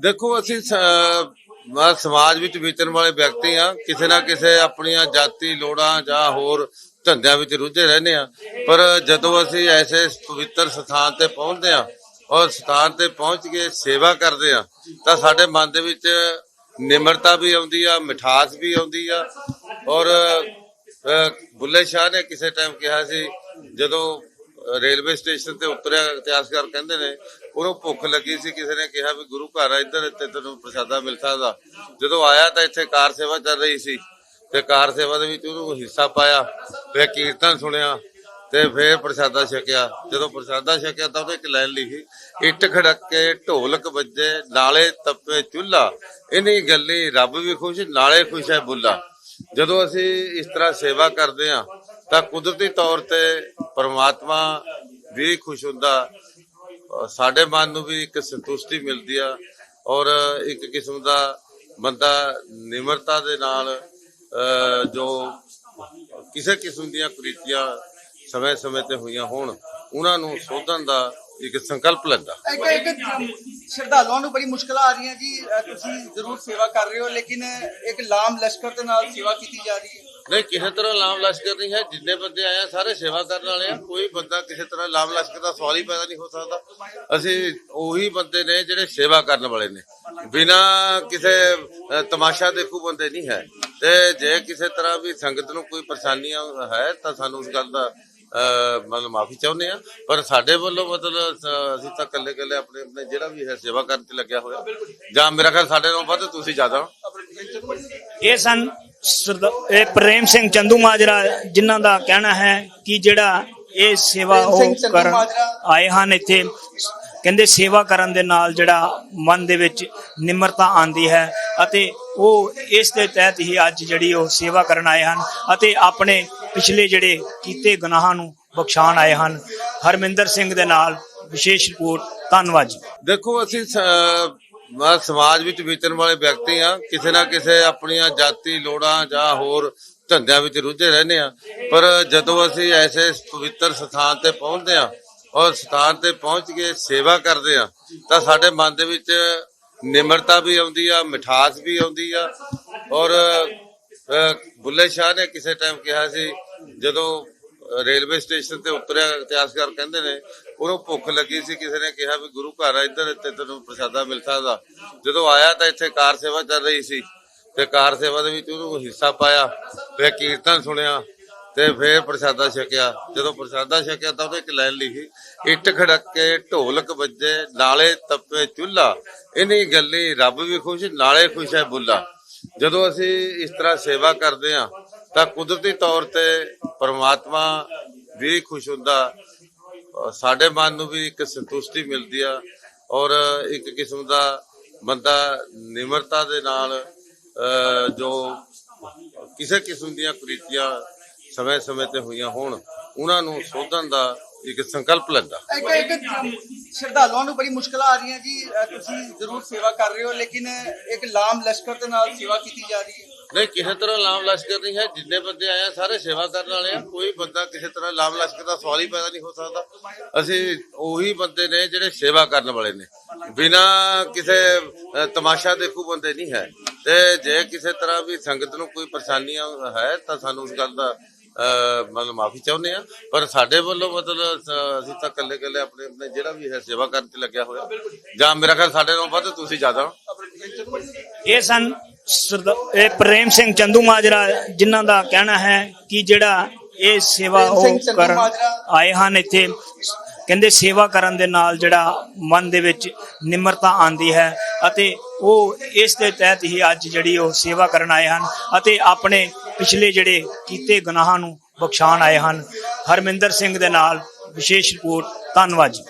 ਦੇਖੋ, ਅਸੀਂ ਸ- ਸਮਾਜ ਵਿੱਚ ਵਿਚਰਨ ਵਾਲੇ ਵਿਅਕਤੀ ਆ ਕਿਸੇ ਨਾ ਕਿਸੇ ਆਪਣੀਆਂ ਜਾਤੀ ਲੋੜਾਂ ਜਾਂ ਹੋਰ ਧੰਦਿਆਂ ਵਿੱਚ ਰੁੱਝੇ ਰਹਿੰਦੇ ਆ ਪਰ ਜਦੋਂ ਅਸੀਂ ਐਸੇ ਪਵਿੱਤਰ ਸਥਾਨ ਤੇ ਪਹੁੰਚਦੇ ਆ ਔਰ ਸਥਾਨ ਤੇ ਪਹੁੰਚ ਕੇ ਸੇਵਾ ਕਰਦੇ ਆ ਤਾਂ ਸਾਡੇ ਮਨ ਦੇ ਵਿੱਚ ਨਿਮਰਤਾ ਵੀ ਆਉਂਦੀ ਆ, ਮਿਠਾਸ ਵੀ ਆਉਂਦੀ ਆ। ਔਰ ਬੁੱਲੇ ਸ਼ਾਹ ਨੇ ਕਿਸੇ ਟਾਈਮ ਕਿਹਾ ਸੀ, ਜਦੋਂ ਰੇਲਵੇ ਸਟੇਸ਼ਨ ਤੇ ਉਤਰਿਆ ਇਤਿਹਾਸਕਾਰ ਕਹਿੰਦੇ ਨੇ ਉਹਨੂੰ ਭੁੱਖ ਲੱਗੀ ਸੀ, ਕਿਸੇ ਨੇ ਕਿਹਾ ਵੀ ਗੁਰੂ ਘਰ ਆ, ਇੱਧਰ ਤੇ ਤੈਨੂੰ ਪ੍ਰਸ਼ਾਦਾ ਮਿਲ ਸਕਦਾ। ਜਦੋਂ ਆਇਆ ਤਾਂ ਇੱਥੇ ਕਾਰ ਸੇਵਾ ਚੱਲ ਰਹੀ ਸੀ, ਤੇ ਕਾਰ ਸੇਵਾ ਦੇ ਵਿੱਚ ਉਹਨੂੰ ਹਿੱਸਾ ਪਾਇਆ, ਫਿਰ ਕੀਰਤਨ ਸੁਣਿਆ, ਤੇ ਫਿਰ ਪ੍ਰਸ਼ਾਦਾ ਛਕਿਆ। ਜਦੋਂ ਪ੍ਰਸ਼ਾਦਾ ਛਕਿਆ ਤਾਂ ਉਹਨੇ ਇੱਕ ਲਾਈਨ ਲਿਖੀ, ਇੱਟ ਖੜਕੇ, ਢੋਲਕ ਵੱਜੇ, ਨਾਲੇ ਤੱਪੇ ਚੁੱਲਾ, ਇਨੀ ਗੱਲੀ ਰੱਬ ਵੀ ਖੁਸ਼, ਨਾਲੇ ਖੁਸ਼ ਹੈ ਬੁੱਲਾ। ਜਦੋਂ ਅਸੀਂ ਇਸ ਤਰ੍ਹਾਂ ਸੇਵਾ ਕਰਦੇ ਹਾਂ ਤਾਂ ਕੁਦਰਤੀ ਤੌਰ ਤੇ ਪਰਮਾਤਮਾ ਵੀ ਖੁਸ਼ ਹੁੰਦਾ। ਸਾਡੇ ਮਨ ਨੂੰ ਵੀ ਇੱਕ ਸੰਤੁਸ਼ਟੀ ਮਿਲਦੀ ਆ। ਔਰ ਇੱਕ ਕਿਸਮ ਦਾ ਬੰਦਾ ਨਿਮਰਤਾ ਦੇ ਨਾਲ ਜੋ ਕਿਸੇ ਕਿਸਮ ਦੀਆਂ ਕੁਰੀਤੀਆਂ ਸਮੇਂ ਸਮੇਂ ਤੇ ਹੋਈਆਂ ਹੋਣ, ਉਹਨਾਂ ਨੂੰ ਸੋਧਣ ਦਾ ਇੱਕ ਸੰਕਲਪ ਲੈਂਦਾ। ਇੱਕ ਇੱਕ ਸ਼ਰਧਾਲੂਆਂ ਨੂੰ ਬੜੀ ਮੁਸ਼ਕਲਾਂ ਆ ਰਹੀਆਂ ਜੀ। ਤੁਸੀਂ ਜ਼ਰੂਰ ਸੇਵਾ ਕਰ ਰਹੇ ਹੋ, ਲੇਕਿਨ ਇੱਕ ਲਾਮ ਲਸ਼ਕਰ ਦੇ ਨਾਲ ਸੇਵਾ ਕੀਤੀ ਜਾ ਰਹੀ ਹੈ। ਨਹੀਂ, ਕਿਸੇ ਤਰ੍ਹਾਂ ਲਾਮ ਲਸ਼ਕਰ ਨਹੀਂ ਹੈ, ਜਿੰਨੇ ਬੰਦੇ ਆਏ ਆ, ਸਾਰੇ ਸੇਵਾ ਕਰਨ ਵਾਲੇ ਆ। ਕੋਈ ਬੰਦਾ ਕਿਸੇ ਤਰ੍ਹਾਂ ਲਾਮ ਲਸ਼ਕਰ ਦਾ ਸਵਾਲ ਹੀ ਪੈਦਾ ਨਹੀਂ ਹੋ ਸਕਦਾ। ਅਸੀਂ ਉਹੀ ਬੰਦੇ ਨੇ ਜਿਹੜੇ ਸੇਵਾ ਕਰਨ ਵਾਲੇ ਨੇ। ਬਿਨਾ ਕਿਸੇ ਤਮਾਸ਼ਾ ਦੇਖੂ ਬੰਦੇ ਨਹੀਂ ਹੈ। ਤੇ ਜੇ ਕਿਸੇ ਤਰ੍ਹਾਂ ਵੀ ਸੰਗਤ ਨੂੰ ਕੋਈ ਪਰੇਸ਼ਾਨੀਆਂ ਹੈ, ਤਾਂ ਸਾਨੂੰ ਉਸ ਗੱਲ ਦਾ ਮਤਲਬ ਮਾਫੀ ਚਾਹੁੰਦੇ ਆ। ਪਰ ਸਾਡੇ ਵੱਲੋਂ ਮਤਲਬ ਅਸੀਂ ਤਾਂ ਇਕੱਲੇ ਇਕੱਲੇ ਆਪਣੇ ਆਪਣੇ ਜਿਹੜਾ ਵੀ ਹੈ, ਸੇਵਾ ਕਰਨ ਤੇ ਲੱਗਿਆ ਹੋਇਆ। ਜਾਂ ਮੇਰਾ ਖਿਆਲ ਸਾਡੇ ਨਾਲੋਂ ਵੱਧ ਤੁਸੀਂ ਜ਼ਿਆਦਾ ਹੋ। ਇਹ ਸਨ ਇਹ ਪ੍ਰੇਮ ਸਿੰਘ ਚੰਦੂ ਮਾਜਰਾ ਜਿਨ੍ਹਾਂ ਦਾ ਕਹਿਣਾ ਹੈ ਕਿ ਜਿਹੜਾ ਇਹ ਸੇਵਾ ਉਹ ਕਰਨ। ਆਏ ਹਨ ਇੱਥੇ। ਕਹਿੰਦੇ ਸੇਵਾ ਕਰਨ ਦੇ ਨਾਲ ਜਿਹੜਾ ਮਨ ਦੇ ਵਿੱਚ ਨਿਮਰਤਾ ਆਂਦੀ ਹੈ ਅਤੇ ਉਹ ਇਸ ਦੇ ਤਹਿਤ ਹੀ ਅੱਜ ਜਿਹੜੀ ਉਹ ਸੇਵਾ ਕਰਨ ਆਏ ਹਨ ਅਤੇ ਆਪਣੇ ਪਿਛਲੇ ਜਿਹੜੇ ਕੀਤੇ ਗੁਨਾਹਾਂ ਨੂੰ ਬਖਸ਼ਾਉਣ ਆਏ ਹਨ। ਹਰਮਿੰਦਰ ਸਿੰਘ ਦੇ ਨਾਲ ਵਿਸ਼ੇਸ਼ ਰਿਪੋਰਟ। ਧੰਨਵਾਦ ਜੀ। ਦੇਖੋ ਅਸੀਂ ਮੈਂ ਸਮਾਜ ਵਿੱਚ ਵਿਚਰਨ ਵਾਲੇ ਵਿਅਕਤੀ ਆ ਕਿਸੇ ਨਾ ਕਿਸੇ ਆਪਣੀਆਂ ਜਾਤੀ ਲੋੜਾਂ ਜਾਂ ਹੋਰ ਧੰਦਿਆਂ ਵਿੱਚ ਰੁੱਝੇ ਰਹਿੰਦੇ ਆ ਪਰ ਜਦੋਂ ਅਸੀਂ ਐਸੇ ਪਵਿੱਤਰ ਸਥਾਨ ਤੇ ਪਹੁੰਚਦੇ ਆ ਔਰ ਸਥਾਨ ਤੇ ਪਹੁੰਚ ਕੇ ਸੇਵਾ ਕਰਦੇ ਆ ਤਾਂ ਸਾਡੇ ਮਨ ਦੇ ਵਿੱਚ ਨਿਮਰਤਾ ਵੀ ਆਉਂਦੀ ਆ, ਮਿਠਾਸ ਵੀ ਆਉਂਦੀ ਆ। ਔਰ ਬੁੱਲੇ ਸ਼ਾਹ ਨੇ ਕਿਸੇ ਟਾਈਮ ਕਿਹਾ ਸੀ, ਜਦੋਂ ਰੇਲਵੇ ਸਟੇਸ਼ਨ ਤੇ ਉਤਰਿਆ ਇਤਿਹਾਸਕਾਰ ਕਹਿੰਦੇ ਨੇ ਉਹਨੂੰ ਭੁੱਖ ਲੱਗੀ ਸੀ, ਕਿਸੇ ਨੇ ਕਿਹਾ ਵੀ ਗੁਰੂ ਘਰ ਆ, ਇੱਧਰ ਤੇ ਤੈਨੂੰ ਪ੍ਰਸ਼ਾਦਾ ਮਿਲ ਸਕਦਾ ਜਦੋਂ ਆਇਆ ਤਾਂ ਇੱਥੇ ਕਾਰ ਸੇਵਾ ਚੱਲ ਰਹੀ ਸੀ। ਤੇ ਕਾਰ ਸੇਵਾ ਦੇ ਵਿੱਚ ਉਹਨੂੰ ਹਿੱਸਾ ਪਾਇਆ, ਫਿਰ ਕੀਰਤਨ ਸੁਣਿਆ, ਤੇ ਫਿਰ ਪ੍ਰਸ਼ਾਦਾ ਛਕਿਆ। ਜਦੋਂ ਪ੍ਰਸ਼ਾਦਾ ਛਕਿਆ ਤਾਂ ਉਹਨੇ ਇੱਕ ਲਾਈਨ ਲਿਖੀ, ਇੱਟ ਖੜਕੇ, ਢੋਲਕ ਵੱਜੇ, ਨਾਲੇ ਤੱਪੇ ਚੁੱਲਾ ਇਨੀ ਗੱਲੀ ਰੱਬ ਵੀ ਖੁਸ਼, ਨਾਲੇ ਖੁਸ਼ ਹੈ ਬੁੱਲਾ ਜਦੋਂ ਅਸੀਂ ਇਸ ਤਰ੍ਹਾਂ ਸੇਵਾ ਕਰਦੇ ਹਾਂ, ਤਾਂ ਕੁਦਰਤੀ ਤੌਰ ਤੇ ਪਰਮਾਤਮਾ ਵੀ ਖੁਸ਼ ਹੁੰਦਾ। ਸਾਡੇ ਮਨ ਨੂੰ ਵੀ ਇੱਕ ਸੰਤੁਸ਼ਟੀ ਮਿਲਦੀ ਆ ਔਰ ਇੱਕ ਕਿਸਮ ਦਾ ਬੰਦਾ ਨਿਮਰਤਾ ਦੇ ਨਾਲ ਜੋ ਕਿਸੇ ਕਿਸਮ ਦੀਆਂ ਕੁਰੀਤੀਆਂ ਸਮੇਂ ਸਮੇਂ ਤੇ ਹੋਈਆਂ ਹੋਣ, ਉਹਨਾਂ ਨੂੰ ਸੋਧਣ ਦਾ ਇੱਕ ਸੰਕਲਪ ਲੈਂਦਾ। ਇੱਕ ਇੱਕ ਸ਼ਰਧਾਲੂਆਂ ਨੂੰ ਬੜੀ ਮੁਸ਼ਕਲਾਂ ਆ ਰਹੀਆਂ ਜੀ। ਤੁਸੀਂ ਜ਼ਰੂਰ ਸੇਵਾ ਕਰ ਰਹੇ ਹੋ ਲੇਕਿਨ ਇੱਕ ਲਾਮ ਲਸ਼ਕਰ ਦੇ ਨਾਲ ਸੇਵਾ ਕੀਤੀ ਜਾ ਰਹੀ ਹੈ। ਨਹੀਂ ਕਿਸੇ ਤਰ੍ਹਾਂ ਲਾਮ ਲਸ਼ਕਰ ਨਹੀਂ ਹੈ। ਜਿੰਨੇ ਬੰਦੇ ਆਏ ਆ ਸਾਰੇ ਸੇਵਾ ਕਰਨ ਵਾਲੇ ਆ। ਕੋਈ ਬੰਦਾ ਕਿਸੇ ਤਰ੍ਹਾਂ ਲਾਮ ਲਸ਼ਕਰ ਦਾ ਸਵਾਲ ਹੀ ਪੈਦਾ ਨਹੀਂ ਹੋ ਸਕਦਾ। ਅਸੀਂ ਉਹੀ ਬੰਦੇ ਨੇ ਜਿਹੜੇ ਸੇਵਾ ਕਰਨ ਵਾਲੇ ਨੇ। ਬਿਨਾ ਕਿਸੇ ਅ, ਤਮਾਸ਼ਾ ਦੇਖੂ ਬੰਦੇ ਨਹੀਂ ਹੈ। ਤੇ ਜੇ ਕਿਸੇ ਤਰ੍ਹਾਂ ਵੀ ਸੰਗਤ ਨੂੰ ਕੋਈ ਪਰੇਸ਼ਾਨੀਆਂ ਹੈ ਤਾਂ ਸਾਨੂੰ ਉਸ ਗੱਲ ਦਾ ਮਤਲਬ ਮਾਫੀ ਚਾਹੁੰਦੇ ਆ ਪਰ ਸਾਡੇ ਵੱਲੋਂ ਮਤਲਬ ਅਸੀਂ ਤਾਂ ਇਕੱਲੇ ਇਕੱਲੇ ਆਪਣੇ ਆਪਣੇ ਜਿਹੜਾ ਵੀ ਹੈ ਸੇਵਾ ਕਰਨ ਤੇ ਲੱਗਿਆ ਹੋਇਆ ਜਾਂ ਮੇਰਾ ਖਿਆਲ ਸਾਡੇ ਨਾਲੋਂ ਵੱਧ ਤੁਸੀਂ ਜ਼ਿਆਦਾ। ਇਹ ਸਨ ਇਹ ਪ੍ਰੇਮ ਸਿੰਘ ਚੰਦੂ ਮਾਜਰਾ ਜਿਨ੍ਹਾਂ ਦਾ ਕਹਿਣਾ ਹੈ ਕਿ ਜਿਹੜਾ ਇਹ ਸੇਵਾ ਉਹ ਮਾਜਰਾ। ਆਏ ਹਨ ਇੱਥੇ ਕਹਿੰਦੇ ਸੇਵਾ ਕਰਨ ਦੇ ਨਾਲ ਜਿਹੜਾ ਮਨ ਦੇ ਵਿੱਚ ਨਿਮਰਤਾ ਆਂਦੀ ਹੈ ਅਤੇ ਉਹ ਇਸ ਦੇ ਤਹਿਤ ਹੀ ਅੱਜ ਜਿਹੜੀ ਉਹ ਸੇਵਾ ਕਰਨ ਆਏ ਹਨ ਅਤੇ ਆਪਣੇ ਪਿਛਲੇ ਜਿਹੜੇ ਕੀਤੇ ਗੁਨਾਹਾਂ ਨੂੰ ਬਖਸ਼ਾਉਣ ਆਏ ਹਨ। ਹਰਮਿੰਦਰ ਸਿੰਘ ਦੇ ਨਾਲ ਵਿਸ਼ੇਸ਼ ਰਿਪੋਰਟ, ਧੰਨਵਾਦ ਜੀ।